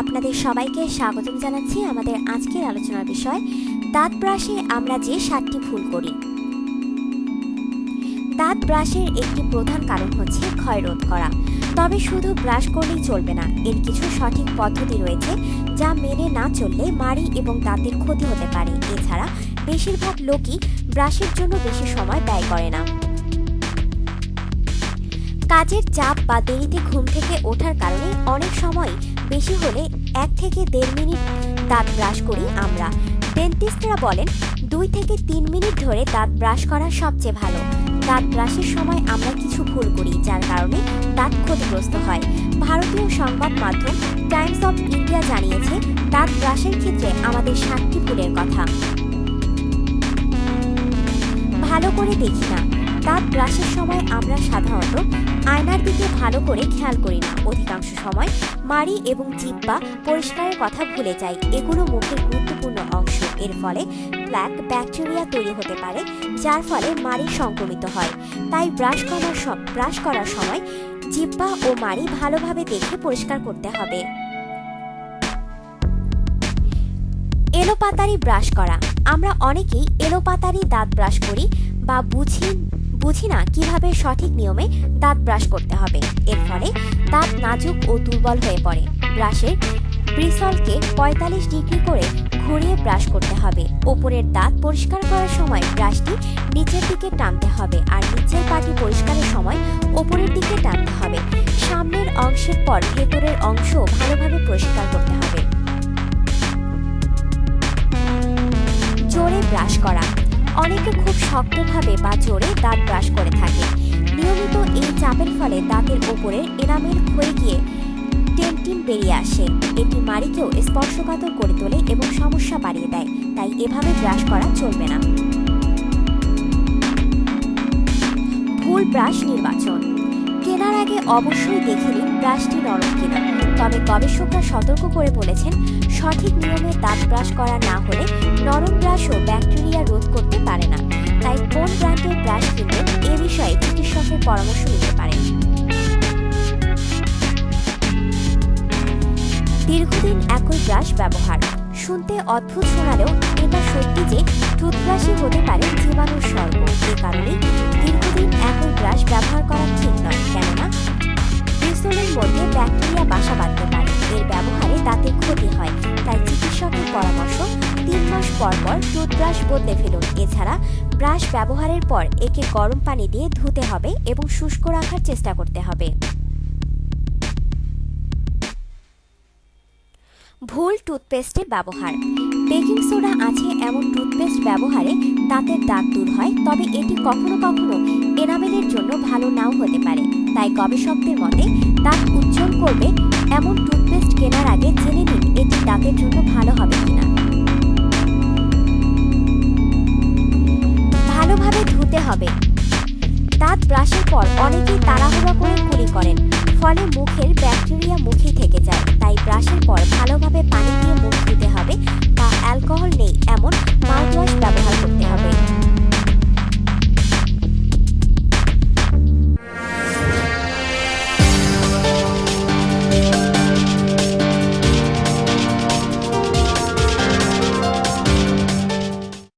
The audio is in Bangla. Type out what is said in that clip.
আপনাদের সবাইকে স্বাগতম জানাচ্ছি আমাদের আজকের আলোচনার বিষয়, দাঁত ব্রাশে আমরা যে সাতটি ভুল করি। দাঁত ব্রাশের একটি প্রধান কারণ হচ্ছে ক্ষয় রোধ করা। তবে শুধু ব্রাশ করলেই চলবে না, এর কিছু সঠিক পদ্ধতি রয়েছে যা মেনে না চললে মাড়ি এবং দাঁতের ক্ষতি হতে পারে। এছাড়া, বেশিরভাগ লোকই ব্রাশের জন্য বেশি সময় ব্যয় করে না। কাজের চাপ বা দেরিতে ঘুম থেকে ওঠার কারণে অনেক সময় বেশি হলে এক থেকে দেড় মিনিট দাঁত ব্রাশ করি আমরা। ডেন্টিস্টরা বলেন, দুই থেকে তিন মিনিট ধরে দাঁত ব্রাশ করা সবচেয়ে ভালো। দাঁত ব্রাশের সময় আমরা কিছু ভুল করি, যার কারণে দাঁত ক্ষতিগ্রস্ত হয়। ভারতীয় সংবাদ মাধ্যম টাইমস অফ ইন্ডিয়া জানিয়েছে, দাঁত ব্রাশের ক্ষেত্রে আমাদের সাতটি ভুলের কথা। ভালো করে দেখি না। দাঁত ব্রাশের সময় আমরা সাধারণত আয়নার দিকে ভালো করে খেয়াল করি না। অধিকাংশ সময় মাড়ি এবং জিব্বা পরিষ্কারের কথা ভুলে যাই। এগুলো মুখের গুরুত্বপূর্ণ অংশ। এর ফলে ব্ল্যাক ব্যাকটেরিয়া তৈরি হতে পারে, যার ফলে মাড়ি সংক্রমিত হয়। তাই ব্রাশ করার ব্রাশ করার সময় জিব্বা ও মাড়ি ভালোভাবে দেখে পরিষ্কার করতে হবে। এলোপাতারি ব্রাশ করা। আমরা অনেকেই এলোপাতারি দাঁত ব্রাশ করি বা বুঝি বুঝি না কীভাবে সঠিক নিয়মে দাঁত ব্রাশ করতে হবে। এর ফলে দাঁত নাজুক ও দুর্বল হয়ে পড়ে। ব্রাশের ব্রিসলকে পঁয়তাল্লিশ ডিগ্রি করে ঘুরিয়ে ব্রাশ করতে হবে। ওপরের দাঁত পরিষ্কার করার সময় ব্রাশটি নিচের দিকে টানতে হবে আর নিচের পাটি পরিষ্কারের সময় ওপরের দিকে টানতে হবে। সামনের অংশের পর ভেতরের অংশ ভালোভাবে পরিষ্কার করতে হবে। জোরে ব্রাশ করা। অনেকে খুব শক্তভাবে বা জোরে দাঁত ব্রাশ করে থাকে। নিয়মিত এই চাপের ফলে দাঁতের ওপরের এনামেল ক্ষয়ে গিয়ে টেনটিন বেরিয়ে আসে। এটি মাড়িকেও স্পর্শকাতর করে তোলে এবং সমস্যা বাড়িয়ে দেয়। তাই এভাবে ব্রাশ করা চলবে না। ভুল ব্রাশ নির্বাচন। কেনার আগে অবশ্যই দেখে নিন ব্রাশটি নরম কিনা। তবে গবেষকরা সতর্ক করে বলেছেন, সঠিক নিয়মে দাঁত ব্রাশ করা না হলে নরম ব্রাশও ব্যাকটেরিয়া দীর্ঘদিন একই ব্রাশ ব্যবহার। শুনতে অদ্ভুত শোনালেও এটা সত্যি যে টুথব্রাশই হতে পারে জীবাণুর স্বর্গ। এ কারণে দীর্ঘদিন একই ব্রাশ ব্যবহার করা ঠিক নয়। কেননা ব্রিসলের মধ্যে ব্যাকটেরিয়া বাসা বাঁধতে পারে। এর ব্যবহারে দাঁতের ক্ষতি হয়। তাই চিকিৎসকের পরামর্শ, তিন মাস পর পর টুথব্রাশ বদলে ফেলুন। এছাড়া ব্রাশ ব্যবহারের পর একে গরম পানি দিয়ে ধুতে হবে এবং শুষ্ক রাখার চেষ্টা করতে হবে। ভুল টুথপেস্টের ব্যবহার। বেকিং সোডা আছে এমন টুথপেস্ট ব্যবহারে দাঁতের দাগ দূর হয়, তবে এটি কখনো কখনো এনামেলের জন্য ভালো নাও হতে পারে। তাই গবেষকদের মতে দাঁত উজ্জ্বল করবে এমন টুথপেস্ট কেনার আগে জেনে নিন এটি দাঁতের জন্য ভালো হবে কিনা। ভালোভাবে ধুতে হবে। দাঁত ব্রাশের পর অনেকেই তাড়াহুড়া করে কুলি করেন। ফলে মুখের ব্যাকটেরিয়া মুখে থেকে যায়। তাই ব্রাশের পর ভালোভাবে পানি দিয়ে মুখ ধুতে হবে বা অ্যালকোহল নেই, এমন মাউথওয়াশ ব্যবহার